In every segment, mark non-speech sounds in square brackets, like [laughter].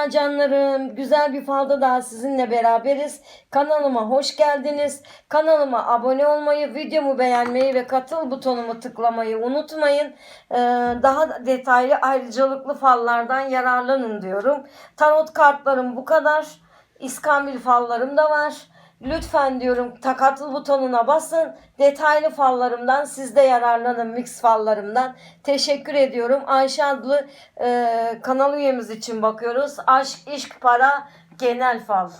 Merhaba canlarım. Güzel bir falda daha sizinle beraberiz. Kanalıma hoş geldiniz. Kanalıma abone olmayı, videomu beğenmeyi ve katıl butonumu tıklamayı unutmayın. Ee, daha detaylı ayrıcalıklı fallardan yararlanın diyorum. Tarot kartlarım bu kadar. İskambil fallarım da var. Lütfen diyorum takatıl butonuna basın. Detaylı fallarımdan siz de yararlanın mix fallarımdan. Teşekkür ediyorum. Ayşe adlı e, kanal üyemiz için bakıyoruz. Aşk, iş, para, genel fal.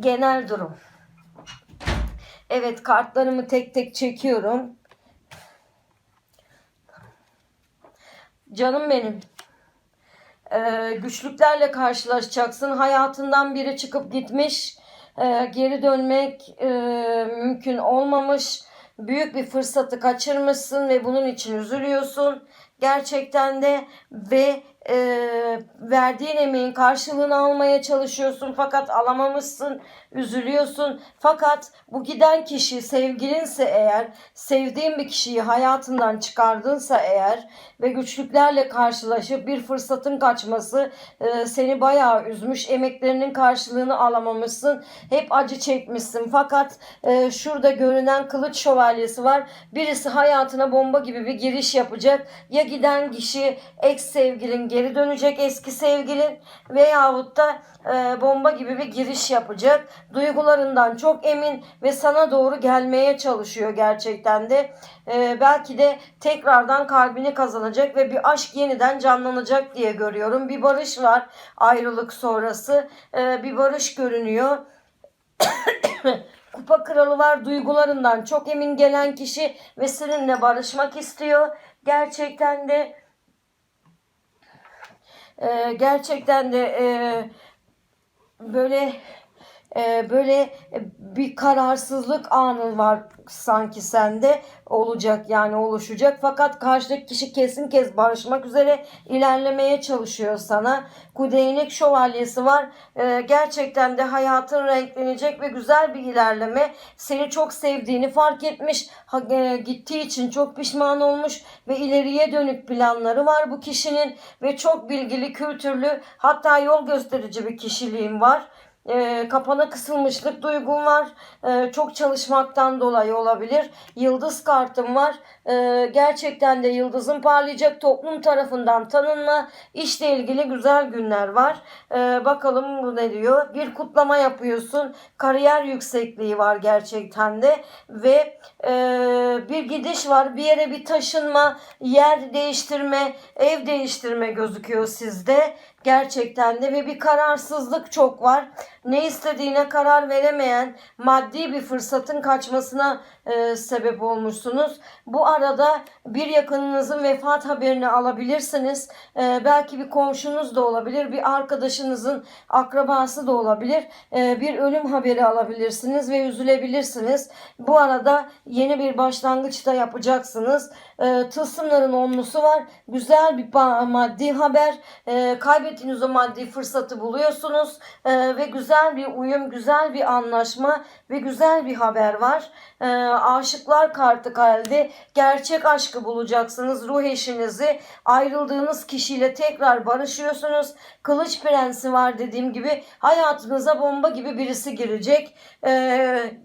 Genel durum. Evet kartlarımı tek tek çekiyorum. Canım benim. Ee, güçlüklerle karşılaşacaksın. Hayatından biri çıkıp gitmiş. Ee, geri dönmek e, mümkün olmamış. Büyük bir fırsatı kaçırmışsın ve bunun için üzülüyorsun. Gerçekten de ve e, verdiğin emeğin karşılığını almaya çalışıyorsun fakat alamamışsın, üzülüyorsun. Fakat bu giden kişi sevgilinse eğer, sevdiğin bir kişiyi hayatından çıkardınsa eğer ve güçlüklerle karşılaşıp bir fırsatın kaçması e, seni bayağı üzmüş, emeklerinin karşılığını alamamışsın, hep acı çekmişsin. Fakat e, şurada görünen kılıç şövalyesi var. Birisi hayatına bomba gibi bir giriş yapacak. Ya giden kişi ex sevgilin geri dönecek eski sevgilin veyahut da e, bomba gibi bir giriş yapacak. Duygularından çok emin ve sana doğru gelmeye çalışıyor gerçekten de. E, belki de tekrardan kalbini kazanacak ve bir aşk yeniden canlanacak diye görüyorum. Bir barış var ayrılık sonrası. E, bir barış görünüyor. [coughs] Kupa kralı var duygularından çok emin gelen kişi ve seninle barışmak istiyor. Gerçekten de e, gerçekten de e, böyle e, böyle bir kararsızlık anın var sanki sende olacak yani oluşacak fakat karşıdaki kişi kesin kez barışmak üzere ilerlemeye çalışıyor sana. Kudeynek şövalyesi var. E, gerçekten de hayatın renklenecek ve güzel bir ilerleme. Seni çok sevdiğini fark etmiş. Ha, e, gittiği için çok pişman olmuş ve ileriye dönük planları var bu kişinin ve çok bilgili, kültürlü hatta yol gösterici bir kişiliğin var e, kapana kısılmışlık duygum var. E, çok çalışmaktan dolayı olabilir. Yıldız kartım var. E, gerçekten de yıldızın parlayacak toplum tarafından tanınma. İşle ilgili güzel günler var. E, bakalım bu ne diyor. Bir kutlama yapıyorsun. Kariyer yüksekliği var gerçekten de. Ve e, bir gidiş var. Bir yere bir taşınma, yer değiştirme, ev değiştirme gözüküyor sizde gerçekten de ve bir kararsızlık çok var. Ne istediğine karar veremeyen maddi bir fırsatın kaçmasına e, sebep olmuşsunuz. Bu arada bir yakınınızın vefat haberini alabilirsiniz. E, belki bir komşunuz da olabilir, bir arkadaşınızın akrabası da olabilir. E, bir ölüm haberi alabilirsiniz ve üzülebilirsiniz. Bu arada yeni bir başlangıç da yapacaksınız. E, tılsımların onlusu var. Güzel bir maddi haber. E, kaybettiğiniz o maddi fırsatı buluyorsunuz e, ve güzel bir uyum, güzel bir anlaşma ve güzel bir haber var. E, aşıklar kartı geldi. Gerçek aşkı bulacaksınız. Ruh eşinizi ayrıldığınız kişiyle tekrar barışıyorsunuz. Kılıç prensi var dediğim gibi hayatınıza bomba gibi birisi girecek. E,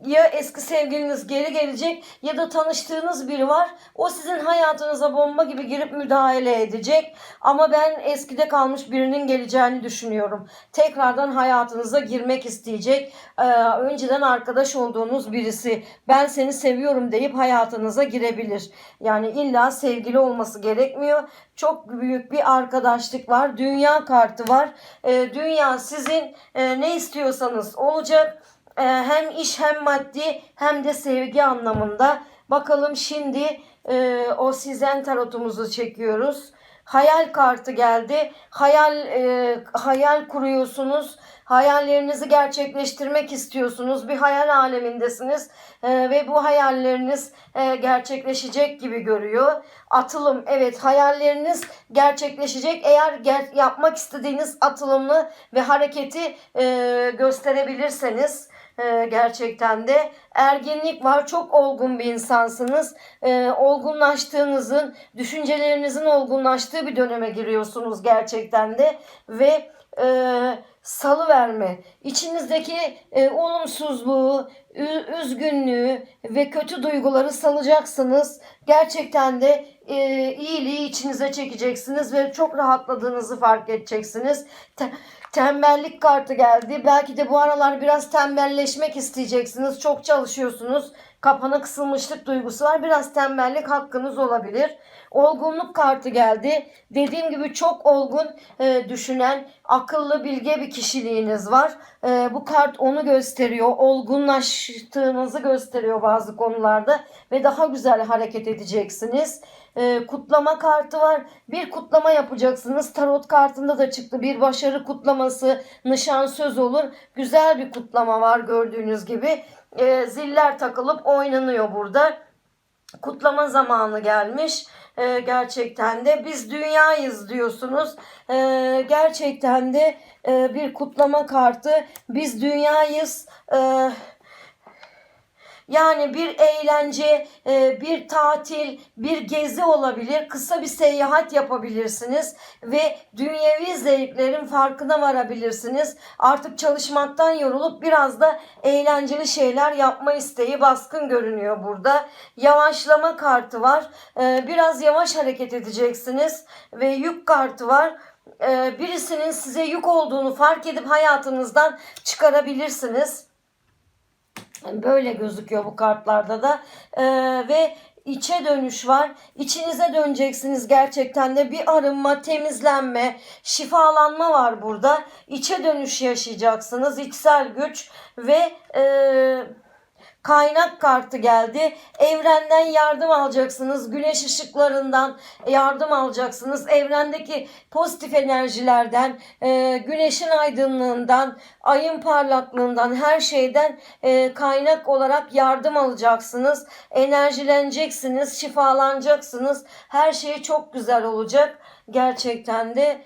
ya eski sevgiliniz geri gelecek ya da tanıştığınız biri var. O sizin hayatınıza bomba gibi girip müdahale edecek. Ama ben eskide kalmış birinin geleceğini düşünüyorum. Tekrardan hayatınıza girmek isteyecek. Ee, önceden arkadaş olduğunuz birisi ben seni seviyorum deyip hayatınıza girebilir. Yani illa sevgili olması gerekmiyor. Çok büyük bir arkadaşlık var. Dünya kartı var. Ee, dünya sizin e, ne istiyorsanız olacak. Ee, hem iş hem maddi hem de sevgi anlamında. Bakalım şimdi e, o sizden tarotumuzu çekiyoruz. Hayal kartı geldi. Hayal e, hayal kuruyorsunuz. Hayallerinizi gerçekleştirmek istiyorsunuz. Bir hayal alemindesiniz e, ve bu hayalleriniz e, gerçekleşecek gibi görüyor. Atılım evet hayalleriniz gerçekleşecek. Eğer ger- yapmak istediğiniz atılımı ve hareketi e, gösterebilirseniz e, gerçekten de ergenlik var. Çok olgun bir insansınız. E, olgunlaştığınızın, düşüncelerinizin olgunlaştığı bir döneme giriyorsunuz gerçekten de ve e, salı verme. İçinizdeki e, olumsuzluğu, üzgünlüğü ve kötü duyguları salacaksınız. Gerçekten de e, iyiliği içinize çekeceksiniz ve çok rahatladığınızı fark edeceksiniz. Te- tembellik kartı geldi. Belki de bu aralar biraz tembelleşmek isteyeceksiniz. Çok çalışıyorsunuz. Kapana kısılmışlık duygusu var. Biraz tembellik hakkınız olabilir. Olgunluk kartı geldi. Dediğim gibi çok olgun e, düşünen, akıllı, bilge bir kişiliğiniz var. E, bu kart onu gösteriyor. Olgunlaştığınızı gösteriyor bazı konularda ve daha güzel hareket edeceksiniz. E, kutlama kartı var. Bir kutlama yapacaksınız. Tarot kartında da çıktı. Bir başarı kutlaması, nişan söz olur. Güzel bir kutlama var gördüğünüz gibi. E, ziller takılıp oynanıyor burada kutlama zamanı gelmiş. Ee, gerçekten de biz dünyayız diyorsunuz. Ee, gerçekten de e, bir kutlama kartı. Biz dünyayız. Ee, yani bir eğlence, e, bir tatil, bir gezi olabilir. Kısa bir seyahat yapabilirsiniz ve dünyevi zevklerin farkına varabilirsiniz. Artık çalışmaktan yorulup biraz da eğlenceli şeyler yapma isteği baskın görünüyor burada. Yavaşlama kartı var. E, Biraz yavaş hareket edeceksiniz ve yük kartı var E, birisinin size yük olduğunu fark edip hayatınızdan çıkarabilirsiniz. Böyle gözüküyor bu kartlarda da. Ee, ve içe dönüş var. İçinize döneceksiniz gerçekten de bir arınma, temizlenme, şifalanma var burada. İçe dönüş yaşayacaksınız. içsel güç ve e, kaynak kartı geldi. Evrenden yardım alacaksınız. Güneş ışıklarından yardım alacaksınız. Evrendeki pozitif enerjilerden, e, güneşin aydınlığından, ayın parlaklığından, her şeyden e, kaynak olarak yardım alacaksınız. Enerjileneceksiniz, şifalanacaksınız. Her şey çok güzel olacak. Gerçekten de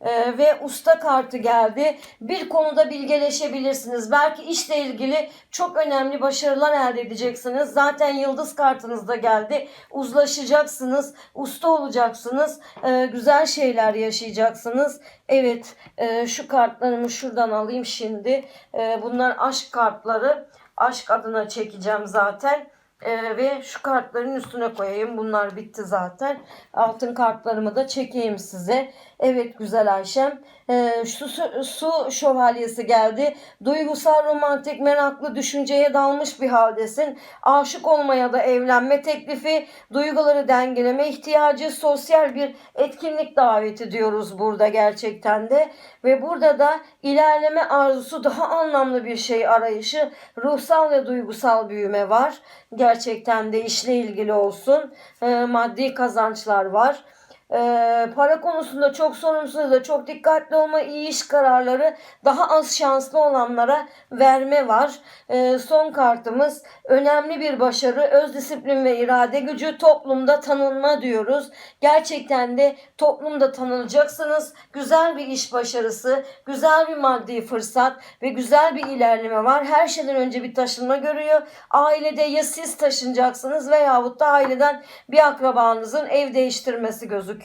ee, ve usta kartı geldi. Bir konuda bilgeleşebilirsiniz. Belki işle ilgili çok önemli başarılar elde edeceksiniz. Zaten yıldız kartınız da geldi. Uzlaşacaksınız, usta olacaksınız, ee, güzel şeyler yaşayacaksınız. Evet, e, şu kartlarımı şuradan alayım şimdi. Ee, bunlar aşk kartları. Aşk adına çekeceğim zaten. Ee, ve şu kartların üstüne koyayım. Bunlar bitti zaten. Altın kartlarımı da çekeyim size. Evet güzel Ayşem. Ee, su, su, şövalyesi geldi. Duygusal, romantik, meraklı, düşünceye dalmış bir haldesin. Aşık olmaya da evlenme teklifi, duyguları dengeleme ihtiyacı, sosyal bir etkinlik davet ediyoruz burada gerçekten de. Ve burada da ilerleme arzusu, daha anlamlı bir şey arayışı, ruhsal ve duygusal büyüme var. Gerçekten de işle ilgili olsun. Ee, maddi kazançlar var. Ee, para konusunda çok sorumsuz da çok dikkatli olma, iyi iş kararları daha az şanslı olanlara verme var. Ee, son kartımız önemli bir başarı, öz disiplin ve irade gücü toplumda tanınma diyoruz. Gerçekten de toplumda tanınacaksınız. Güzel bir iş başarısı, güzel bir maddi fırsat ve güzel bir ilerleme var. Her şeyden önce bir taşınma görüyor. Ailede ya siz taşınacaksınız veyahut da aileden bir akrabanızın ev değiştirmesi gözüküyor.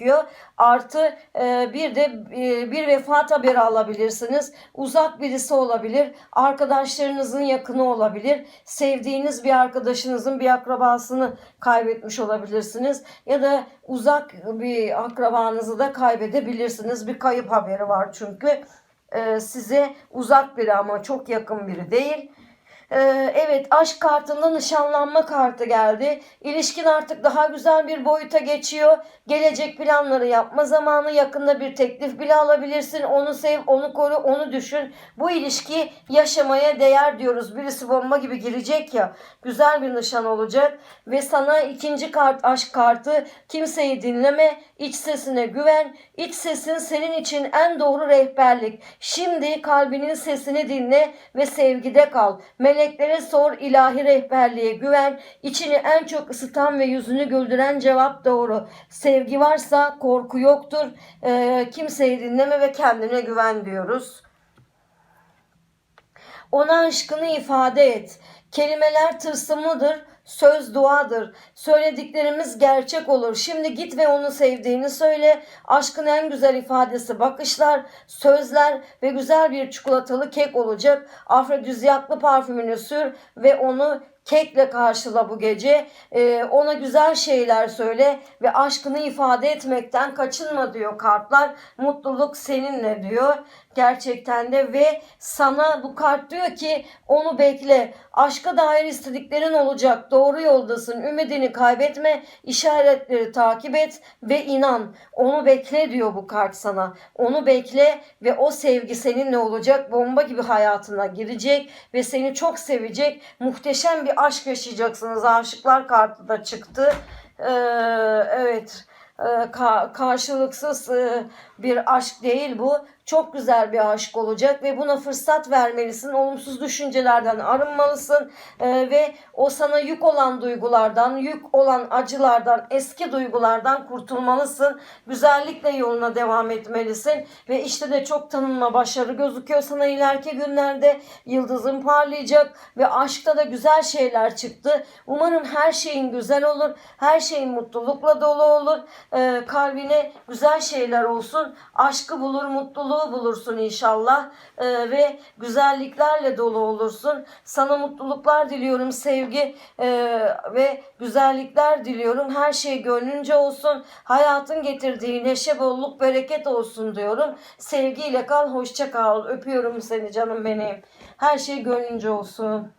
Artı e, bir de e, bir vefat haberi alabilirsiniz. Uzak birisi olabilir. Arkadaşlarınızın yakını olabilir. Sevdiğiniz bir arkadaşınızın bir akrabasını kaybetmiş olabilirsiniz. Ya da uzak bir akrabanızı da kaybedebilirsiniz. Bir kayıp haberi var çünkü. E, size uzak biri ama çok yakın biri değil. Ee, evet aşk kartında nişanlanma kartı geldi. İlişkin artık daha güzel bir boyuta geçiyor. Gelecek planları yapma zamanı. Yakında bir teklif bile alabilirsin. Onu sev, onu koru, onu düşün. Bu ilişki yaşamaya değer diyoruz. Birisi bomba gibi girecek ya. Güzel bir nişan olacak. Ve sana ikinci kart aşk kartı. Kimseyi dinleme. iç sesine güven. İç sesin senin için en doğru rehberlik. Şimdi kalbinin sesini dinle ve sevgide kal. Meleklere sor, ilahi rehberliğe güven. İçini en çok ısıtan ve yüzünü güldüren cevap doğru. Sevgi varsa korku yoktur. Ee, kimseyi dinleme ve kendine güven diyoruz. Ona aşkını ifade et. Kelimeler tılsımlıdır, söz duadır. Söylediklerimiz gerçek olur. Şimdi git ve onu sevdiğini söyle. Aşkın en güzel ifadesi bakışlar, sözler ve güzel bir çikolatalı kek olacak. Afrodiziyaklı parfümünü sür ve onu kekle karşıla bu gece. Ee, ona güzel şeyler söyle ve aşkını ifade etmekten kaçınma diyor kartlar. Mutluluk seninle diyor. Gerçekten de ve sana bu kart diyor ki onu bekle. Aşka dair istediklerin olacak. Doğru yoldasın. Ümidini kaybetme. işaretleri takip et ve inan. Onu bekle diyor bu kart sana. Onu bekle ve o sevgi seninle olacak. Bomba gibi hayatına girecek ve seni çok sevecek. Muhteşem bir aşk yaşayacaksınız. Aşıklar kartı da çıktı. Ee, evet. Ee, ka- karşılıksız e, bir aşk değil bu. Çok güzel bir aşk olacak ve buna fırsat vermelisin. Olumsuz düşüncelerden arınmalısın Ee, ve o sana yük olan duygulardan, yük olan acılardan, eski duygulardan kurtulmalısın. Güzellikle yoluna devam etmelisin ve işte de çok tanınma başarı gözüküyor sana ileriki günlerde. Yıldızın parlayacak ve aşkta da güzel şeyler çıktı. Umarım her şeyin güzel olur. Her şeyin mutlulukla dolu olur. Ee, kalbine güzel şeyler olsun. Aşkı bulur, mutluluğu bulursun inşallah. Ee, ve güzelliklerle dolu olursun. Sana mutluluklar diliyorum, sevgi e, ve güzellikler diliyorum. Her şey gönlünce olsun. Hayatın getirdiği neşe, bolluk, bereket olsun diyorum. Sevgiyle kal, hoşça kal. Öpüyorum seni canım benim. Her şey gönlünce olsun.